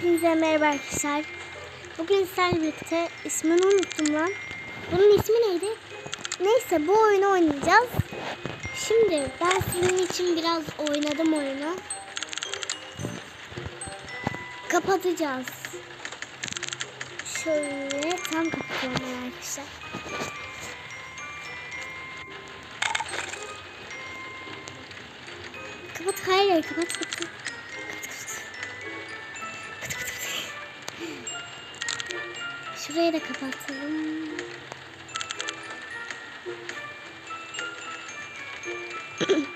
Hepinize merhaba arkadaşlar. Bugün sizlerle birlikte ismini unuttum lan. Bunun ismi neydi? Neyse bu oyunu oynayacağız. Şimdi ben sizin için biraz oynadım oyunu. Kapatacağız. Şöyle tam kapatıyorum arkadaşlar. Kapat hayır kapat kapat. Şurayı da kapatalım.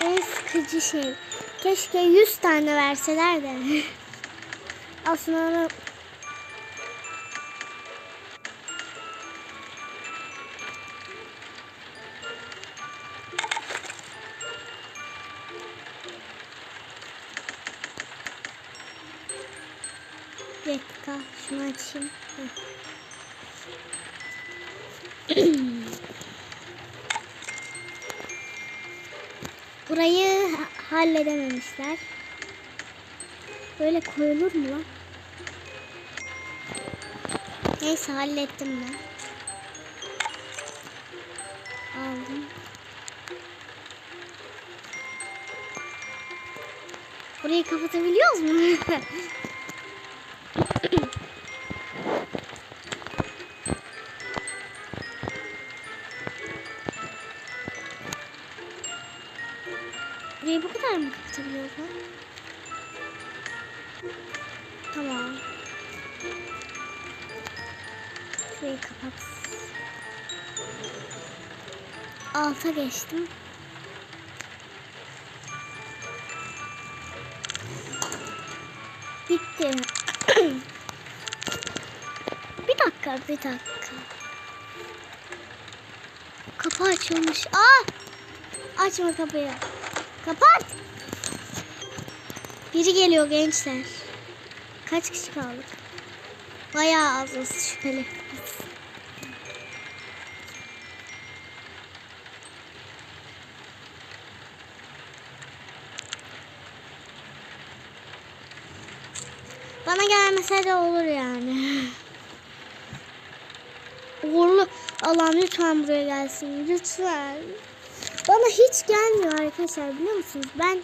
en sıkıcı şey. Keşke 100 tane verseler de. Aslında Heh. Burayı ha- halledememişler. Böyle koyulur mu lan? Neyse hallettim ben. Aldım. Burayı kapatabiliyoruz mu? lan? Tamam. Şurayı kapat. Alta geçtim. Bitti. bir dakika, bir dakika. Kapı açılmış. Aa! Açma kapıyı. Kapat. Biri geliyor gençler. Kaç kişi kaldık? Bayağı azız şüpheli. Bana gelmese de olur yani. Uğurlu Allah'ım lütfen buraya gelsin. Lütfen. Bana hiç gelmiyor arkadaşlar biliyor musunuz? Ben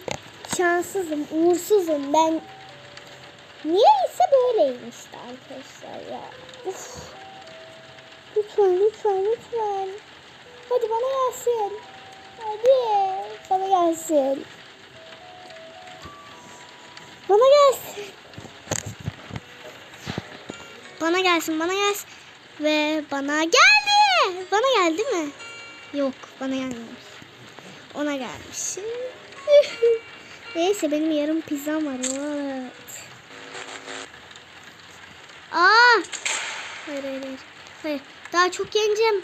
şanssızım, uğursuzum. Ben niyeyse böyleyim işte arkadaşlar ya. Uf. Lütfen, lütfen, lütfen. Hadi bana gelsin. Hadi bana gelsin. Bana gelsin. Bana gelsin, bana gelsin. Ve bana geldi. Bana geldi mi? Yok, bana gelmemiş. Ona gelmiş. Neyse benim yarım pizzam var. Evet. Aa! Hayır hayır hayır. Hayır. Daha çok gencim.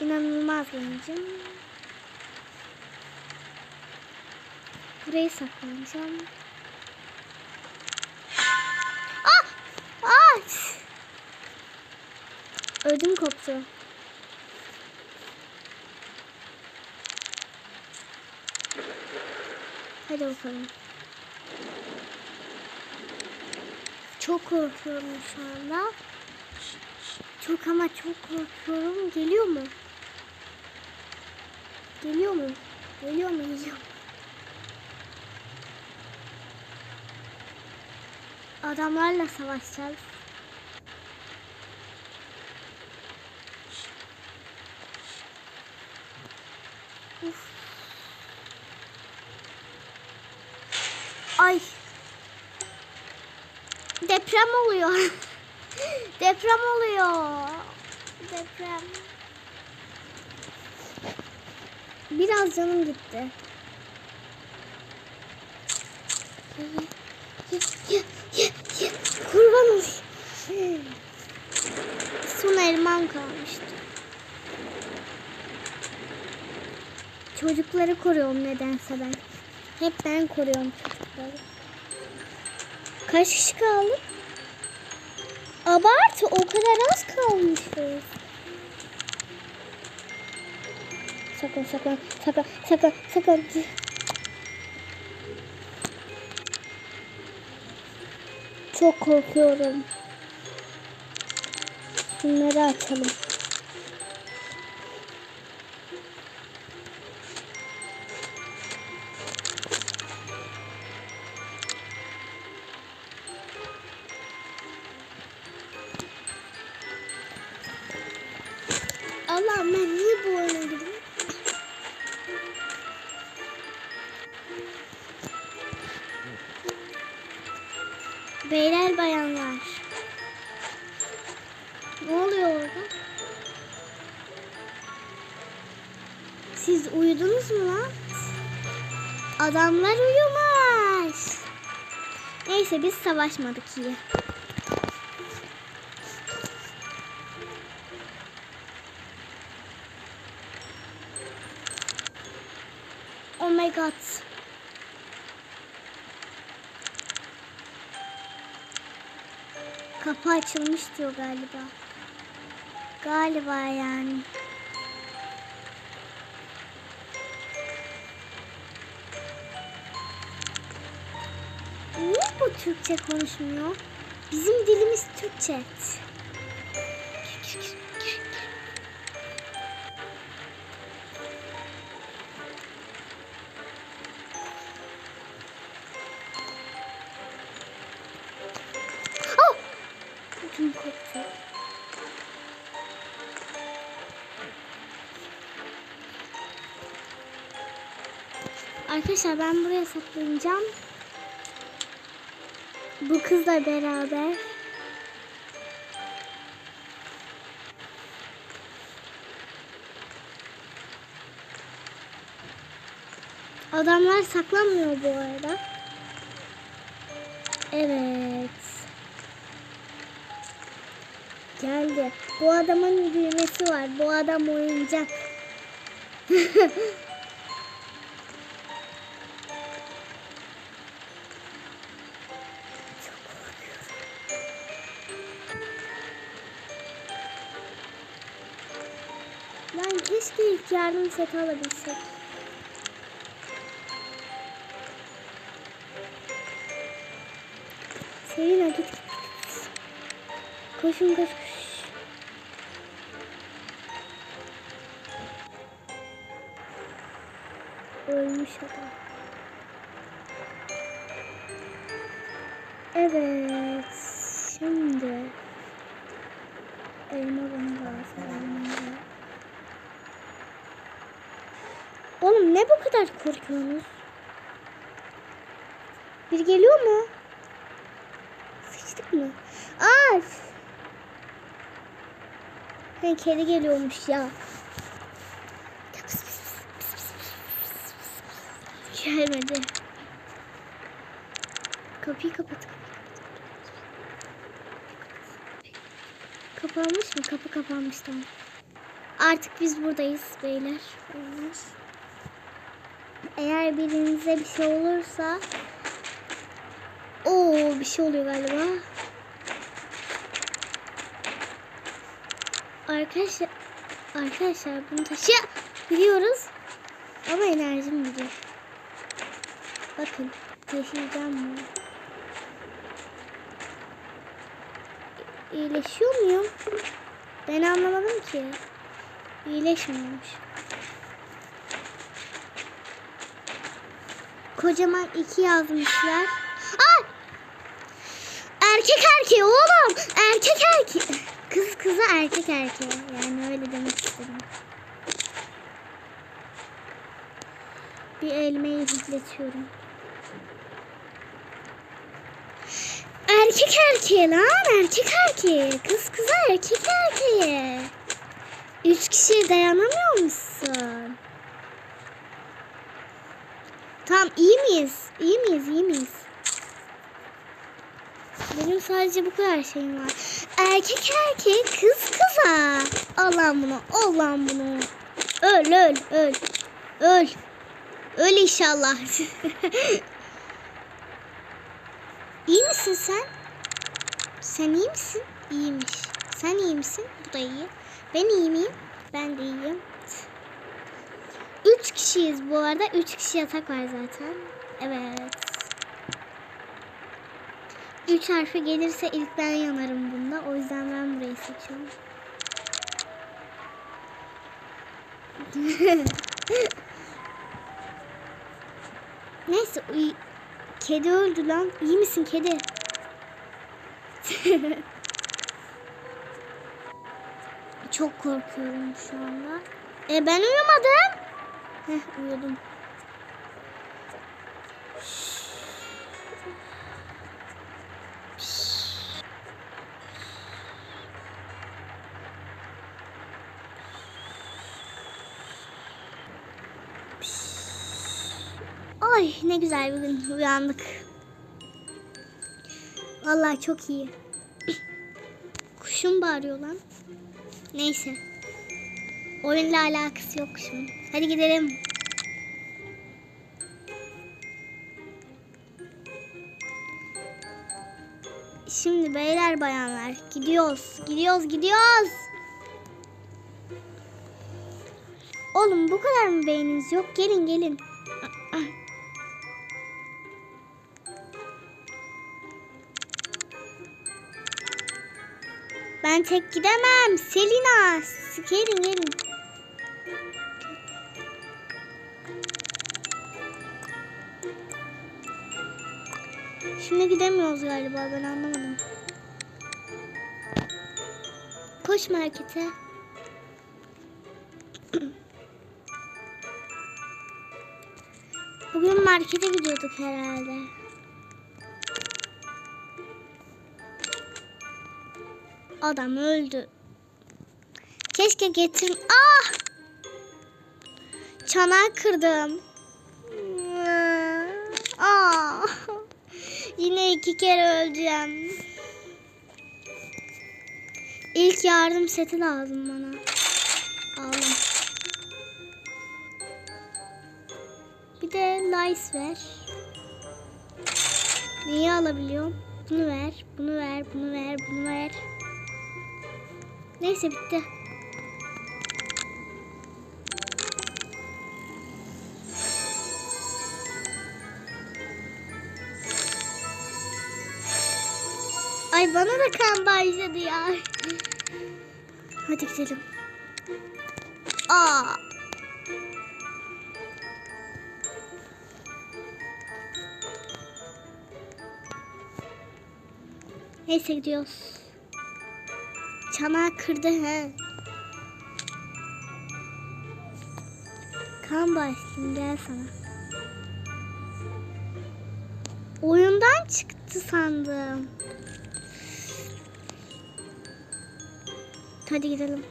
İnanılmaz gencim. Burayı saklanacağım. Ah! Ah! Ödüm koptu. Hadi bakalım. Çok korkuyorum şu anda. Çok ama çok korkuyorum. Geliyor mu? Geliyor mu? Geliyor mu? Geliyor mu? Adamlarla savaşacağız. Uf. Ay. Deprem oluyor. Deprem oluyor. Deprem. Biraz canım gitti. Kurban olayım. Son elmam kalmıştı. Çocukları koruyorum nedense ben. Hep ben koruyorum çocukları. Kaç kişi kaldı? Abartı o kadar az kalmışız. Sakın sakın sakın sakın sakın. Çok korkuyorum. Bunları açalım. Allah'ım ben niye bu oyuna girdim? Beyler bayanlar. Ne oluyor orada? Siz uyudunuz mu lan? Adamlar uyumuş. Neyse biz savaşmadık iyi. Açılmış diyor galiba. Galiba yani. Niye bu Türkçe konuşmuyor? Bizim dilimiz Türkçe. Ben buraya saklanacağım. Bu kızla beraber. Adamlar saklanmıyor bu arada. Evet. Geldi. Bu adamın düğmesi var. Bu adam oyuncak. yardım seti alabilsek. Selina git. Koşun koş koş. Ölmüş adam. Evet. Şimdi elma bana lazım. elma. Oğlum ne bu kadar korkuyorsunuz? Bir geliyor mu? Sıçtık mı? Ay! He, kedi geliyormuş ya. Gelmedi. Kapıyı kapat. Kapanmış mı? Kapı kapanmış tamam. Artık biz buradayız beyler. Olmuş. Eğer birinize bir şey olursa Oo bir şey oluyor galiba. Arkadaşlar arkadaşlar bunu taşıyabiliyoruz. Ama enerjim gidiyor. Bakın taşıyacağım bunu. İyileşiyor muyum? Ben anlamadım ki. İyileşmiyormuş. Kocaman iki yazmışlar. Ay! Erkek erkeğe oğlum. Erkek erkeğe. Kız kıza erkek erkeğe. Yani öyle demek istedim. Bir elmayı hizletiyorum. Erkek erkeğe lan erkek erkeğe. Kız kıza erkek erkeğe. Üç kişiye dayanamıyor musun? Tamam iyi miyiz? İyi miyiz? İyi miyiz? Benim sadece bu kadar şeyim var. Erkek erkek kız kıza. Al lan bunu. Al lan bunu. Öl öl öl. Öl. Öl inşallah. iyi misin sen? Sen iyi misin? İyiymiş. Sen iyi misin? Bu da iyi. Ben iyi miyim? Ben de iyiyim. Üç kişiyiz bu arada. Üç kişi yatak var zaten. Evet. Üç harfi gelirse ilk ben yanarım bunda. O yüzden ben burayı seçiyorum. Neyse kedi öldü lan. İyi misin kedi? Çok korkuyorum şu anda. E ben uyumadım. Heh uyudum. Ay ne güzel bir gün uyandık. Vallahi çok iyi. Kuşum bağırıyor lan. Neyse. Oyunla alakası yok kuşun. Hadi gidelim. Şimdi beyler bayanlar gidiyoruz. Gidiyoruz gidiyoruz. Oğlum bu kadar mı beyniniz yok? Gelin gelin. Ben tek gidemem. Selina. Gelin gelin. Şimdi gidemiyoruz galiba ben anlamadım. Koş markete. Bugün markete gidiyorduk herhalde. Adam öldü. Keşke getir... Ah! Çanağı kırdım. Yine iki kere öleceğim. İlk yardım seti lazım bana. Aldım. Bir de lice ver. Neyi alabiliyorum? Bunu ver, bunu ver, bunu ver, bunu ver. Neyse bitti. Ay bana da kan başladı ya. Hadi gidelim. Aa. Neyse gidiyoruz. Çanağı kırdı he. Kan başlayayım gel sana. Oyundan çıktı sandım. Hadi gidelim.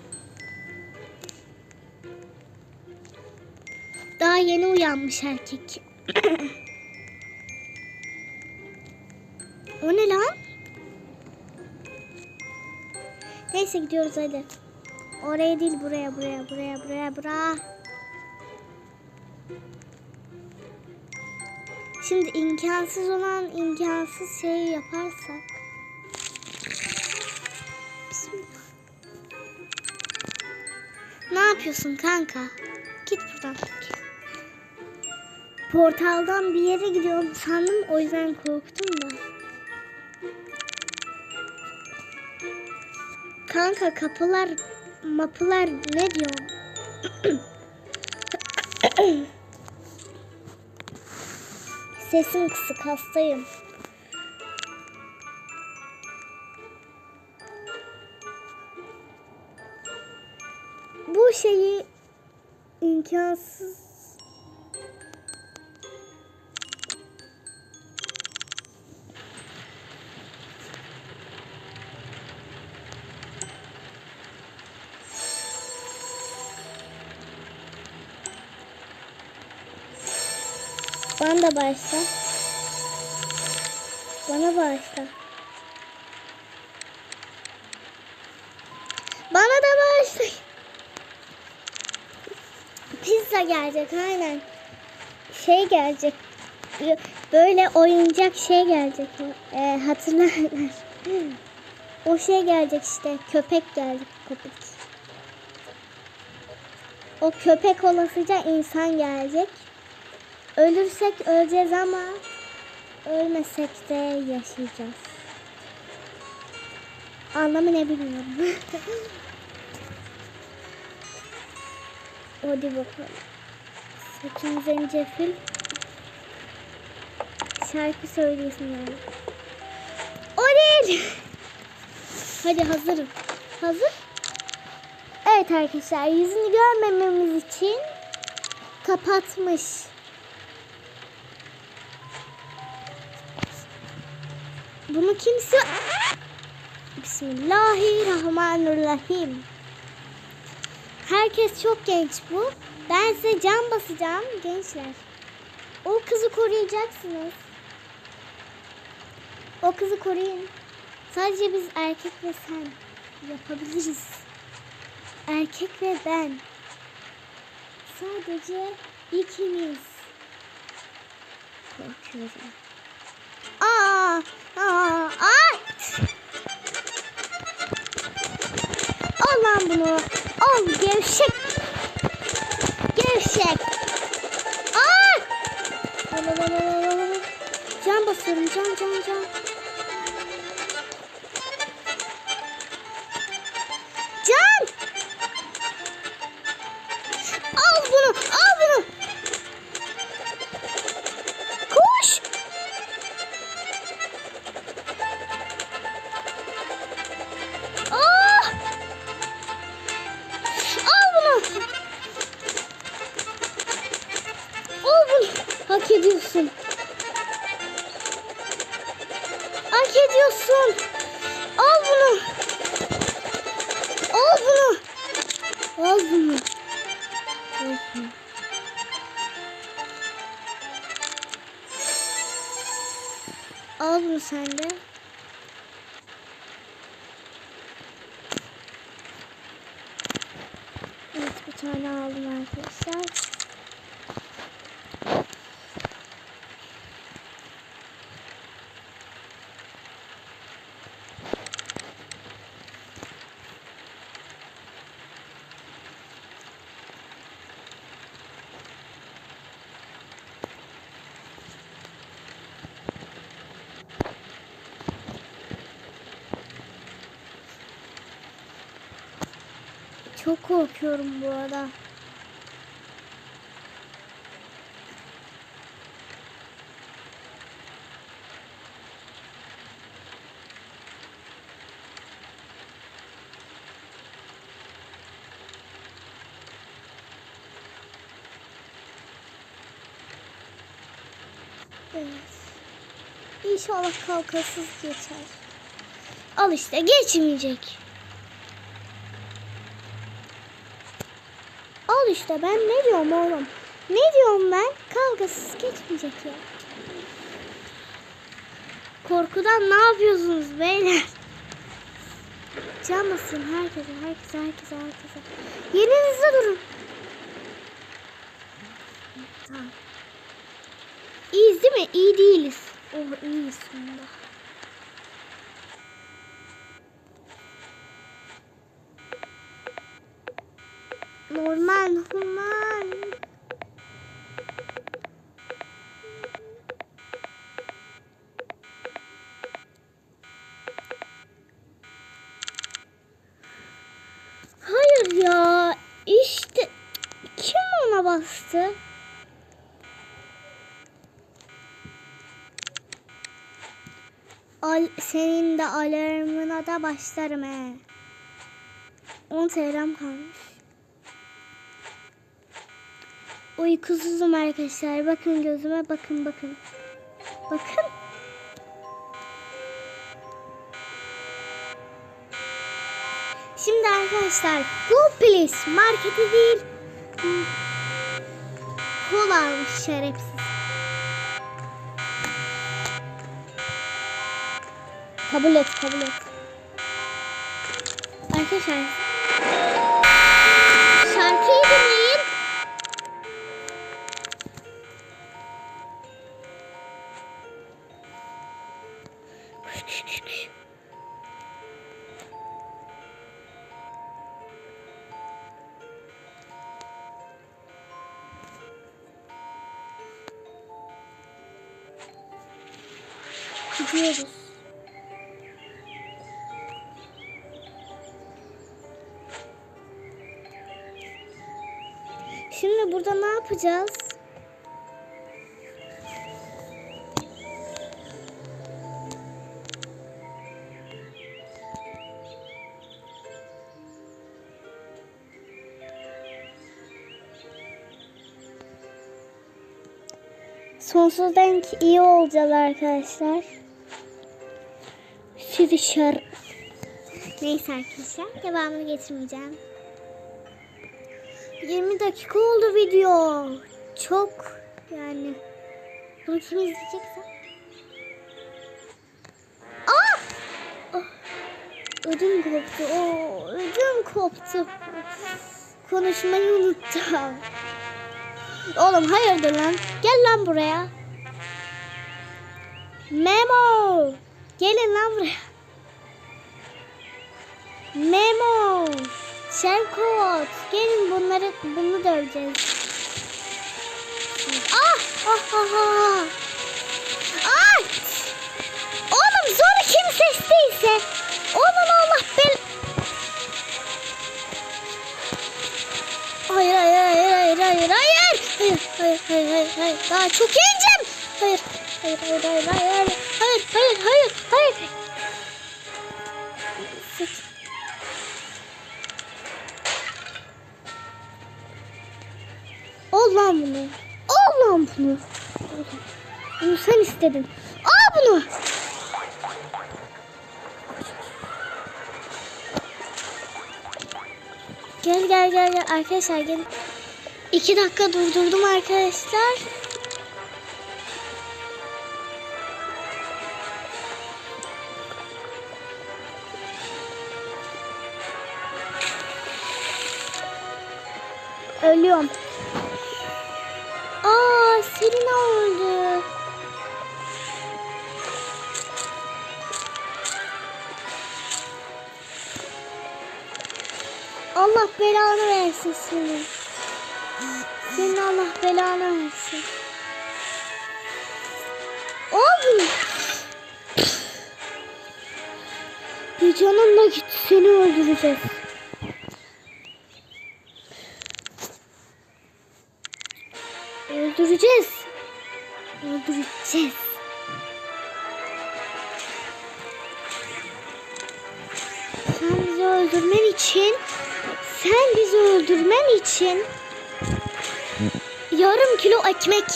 Daha yeni uyanmış erkek. o ne lan? Neyse gidiyoruz hadi. Oraya değil buraya buraya buraya buraya buraya. Şimdi imkansız olan imkansız şeyi yaparsak. Yapıyorsun kanka? Git buradan. Portaldan bir yere gidiyorum sandım o yüzden korktum da. Kanka kapılar mapılar ne diyor? Sesim kısık hastayım. İmkansız Bana da başla. Bana başla. Bana da başla. Pizza gelecek aynen. Şey gelecek. Böyle oyuncak şey gelecek. Ee, hatırlarlar. O şey gelecek işte. Köpek gelecek. Köpek. O köpek olasıca insan gelecek. Ölürsek öleceğiz ama ölmesek de yaşayacağız. Anlamı ne bilmiyorum. Hadi bakalım. Saçın zencefil. Şarkı söylüyorsun yani. O değil. Hadi hazırım. Hazır. Evet arkadaşlar yüzünü görmememiz için kapatmış. Bunu kimse... Bismillahirrahmanirrahim. Herkes çok genç bu. Ben size can basacağım gençler. O kızı koruyacaksınız. O kızı koruyun. Sadece biz erkek ve sen yapabiliriz. Erkek ve ben. Sadece ikimiz. Korkuyorum. Aa, aa, aa. Al lan bunu. Al gevşek. Gevşek. Aa! Can basıyorum can can. Can! Bunu sen de. Evet bir tane aldım arkadaşlar. Çok korkuyorum bu arada. Evet. İnşallah kavgasız geçer. Al işte geçmeyecek. Al işte ben ne diyorum oğlum? Ne diyorum ben? Kavgasız geçmeyecek ya. Korkudan ne yapıyorsunuz beyler? Canmasın herkese, herkese, herkese, herkese. Yerinizde durun. Tamam. İyiyiz değil mi? İyi değiliz. Oh iyiyiz sonunda. Normal, normal. Hayır ya. İşte kim ona bastı? Al, senin de alarmına da başlarım he. 10 TL'm kalmış. Uykusuzum arkadaşlar. Bakın gözüme bakın bakın. Bakın. Şimdi arkadaşlar Go Please marketi değil. Kola almış şerefsiz. Kabul et kabul et. Arkadaşlar gidiyoruz. Şimdi burada ne yapacağız? Sonsuzdan iyi olacağız arkadaşlar. Dışarı. Neyse arkadaşlar devamını getirmeyeceğim. 20 dakika oldu video. Çok yani. Bunu kim izleyecekse. Aa! Ah! Ödüm koptu. Oo, ödüm koptu. Konuşmayı unuttum. Oğlum hayırdır lan? Gel lan buraya. Memo. Gelin lan buraya. Memo. Şevkot. Gelin bunları bunu döveceğiz. Ah! Ah ah ah. Ay! Oğlum zoru kim seçtiyse. Onun Allah bel... Hayır hayır hayır hayır hayır hayır. Hayır hayır hayır hayır hayır. Daha çok hayır hayır hayır hayır. Hayır hayır hayır hayır. İstedin. Al bunu. Gel gel gel gel arkadaşlar gel. İki dakika durdurdum arkadaşlar. Allah belanı versin seni. Senin Allah belanı versin. Oğlum. Bir canınla git seni öldüreceğiz. Öldüreceğiz.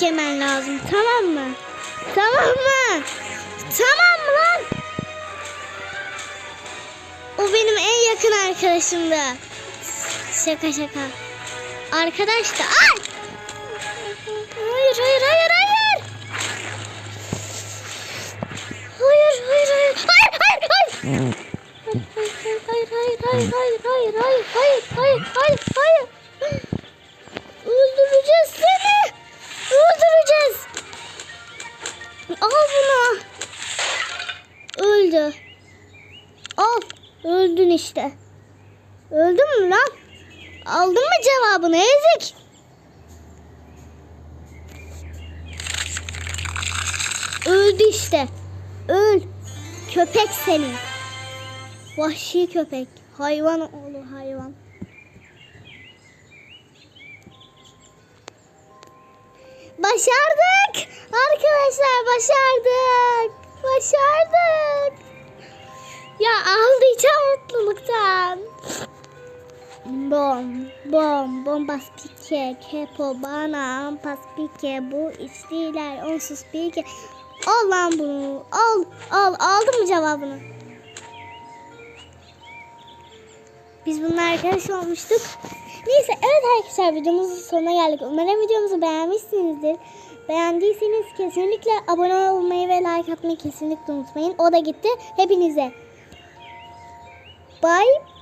Yemen lazım tamam mı? Tamam mı? Tamam mı lan? O benim en yakın arkadaşımdı. Şaka şaka. Arkadaş da ay! Hayır hayır hayır hayır. Hayır hayır hayır. Hayır hayır hayır. Hayır hayır hayır hayır hayır hayır hayır hayır hayır hayır hayır. Öldüreceğiz Al bunu. Öldü. Al. Öldün işte. Öldün mü lan? Aldın mı cevabını ezik? Öldü işte. Öl. Köpek seni. Vahşi köpek. Hayvan oğlu hayvan. Başardık. Arkadaşlar başardık. Başardık. Ya ağlayacağım mutluluktan. Bom, bom, bombas pike, kepo, bana, ampas pike, bu içtiler, onsuz pike. Al lan bunu, al, al, aldın mı cevabını? Biz bununla arkadaş olmuştuk. Neyse evet arkadaşlar videomuzun sonuna geldik. Umarım videomuzu beğenmişsinizdir. Beğendiyseniz kesinlikle abone olmayı ve like atmayı kesinlikle unutmayın. O da gitti. Hepinize. Bye